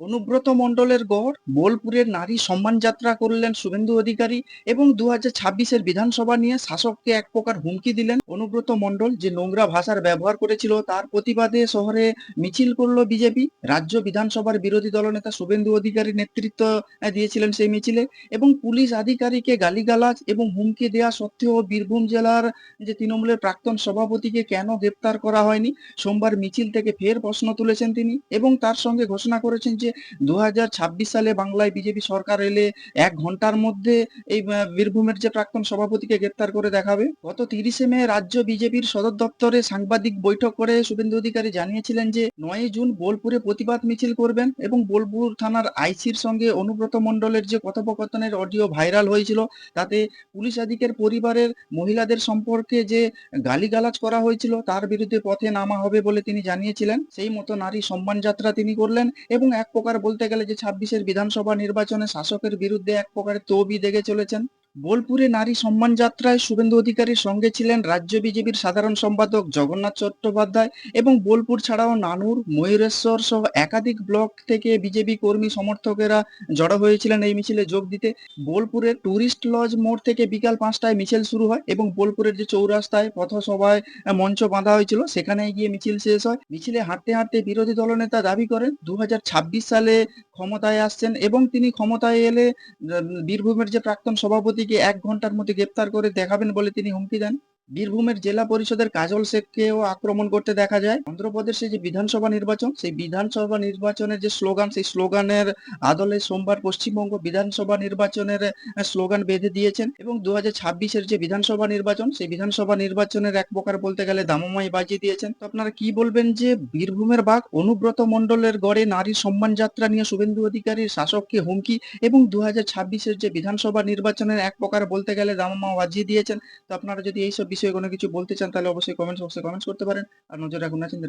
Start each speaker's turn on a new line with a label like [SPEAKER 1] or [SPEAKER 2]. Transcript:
[SPEAKER 1] অনুব্রত মণ্ডলের গড় বোলপুরের নারী সম্মান যাত্রা করলেন শুভেন্দু অধিকারী এবং দু হাজার বিধানসভা নিয়ে শাসককে এক প্রকার হুমকি দিলেন অনুব্রত মণ্ডল যে নোংরা ভাষার ব্যবহার করেছিল তার প্রতিবাদে শহরে মিছিল করল বিজেপি। রাজ্য বিধানসভার বিরোধী দলনেতা শুভেন্দু অধিকারী নেতৃত্ব দিয়েছিলেন সেই মিছিলে এবং পুলিশ আধিকারিককে গালিগালাজ এবং হুমকি দেওয়া সত্ত্বেও বীরভূম জেলার যে তৃণমূলের প্রাক্তন সভাপতিকে কেন গ্রেপ্তার করা হয়নি, সোমবার মিছিল থেকে ফের প্রশ্ন তুলেছেন তিনি এবং তার সঙ্গে ঘোষণা করেছেন যে দু সালে বাংলায় বিজেপি সরকার এলে এক ঘণ্টার মধ্যে এই বীরভূমের যে প্রাক্তন সভাপতিকে গ্রেপ্তার করে দেখাবে। গত তিরিশে মে রাজ্য বিজেপির সদর দপ্তরে সাংবাদিক বৈঠক করে শুভেন্দু অধিকারী জানিয়েছিলেন যে নয় জুন বোলপুরে প্রতিবাদ মিছিল করবেন এবং বোলপুর থানার আইসির সঙ্গে অনুব্রত মণ্ডলের যে কথোপকথনের অডিও ভাইরাল হয়েছিল, তাতে পুলিশ আধিকের পরিবারের মহিলাদের সম্পর্কে যে গালিগালাজ করা হয়েছিল, তার বিরুদ্ধে পথে নামা হবে বলে তিনি জানিয়েছিলেন। সেই মতো নারী সম্মান যাত্রা তিনি করলেন এবং এক প্রকার বলতে গেলে যে ছাব্বিশের বিধানসভা নির্বাচনে শাসকের বিরুদ্ধে এক প্রকার তবি দেখে চলেছেন। বোলপুরে নারী সম্মান যাত্রায় শুভেন্দু অধিকারীর সঙ্গে ছিলেন রাজ্য বিজেপির সাধারণ সম্পাদক জগন্নাথ চট্টোপাধ্যায় এবং বোলপুর ছাড়াও নানুর, ময়ূরেশ্বর সহ একাধিক ব্লক থেকে বিজেপি কর্মী সমর্থকেরা জড়ো হয়েছিলেন এই মিছিলে যোগ দিতে। বোলপুরের টুরিস্ট লজ মোড় থেকে বিকাল পাঁচটায় মিছিল শুরু হয় এবং বোলপুরের যে চৌরাস্তায় পথসভায় মঞ্চ বাঁধা হয়েছিল সেখানে গিয়ে মিছিল শেষ হয়। মিছিলে হাঁটতে হাঁটতে বিরোধী দলনেতা দাবি করেন দু হাজার ছাব্বিশ সালে ক্ষমতায় আসছেন এবং তিনি ক্ষমতায় এলে বীরভূমের যে প্রাক্তন সভাপতিকে এক ঘণ্টার মধ্যে গ্রেপ্তার করে দেখাবেন বলে তিনি হুমকি দেন। বীরভূমের জেলা পরিষদের কাজল শেখকেও আক্রমণ করতে দেখা যায়। অন্ধ্রপ্রদেশে যে বিধানসভা নির্বাচন, সেই বিধানসভা নির্বাচনের যে স্লোগান, সেই স্লোগানের আদলে সোমবার পশ্চিমবঙ্গ বিধানসভা নির্বাচনের স্লোগান বেঁধে দিয়েছেন এবং দু হাজার যে বিধানসভা নির্বাচন, সেই বিধানসভা নির্বাচনের এক প্রকার বলতে গেলে দামমাই বাজিয়ে দিয়েছেন। তো আপনারা কি বলবেন যে বীরভূমের বাঘ অনুব্রত মণ্ডলের গড়ে নারী সম্মান যাত্রা নিয়ে শুভেন্দু অধিকারীর শাসককে হুমকি এবং দু হাজার যে বিধানসভা নির্বাচনের এক প্রকার বলতে গেলে দামমা বাজিয়ে দিয়েছেন? তো আপনারা যদি এইসব বিষয়ে কোনো কিছু বলতে চান, তাহলে অবশ্যই কমেন্ট বক্সে কমেন্টস করতে পারেন। আর নজর রাখুন না চিন্তা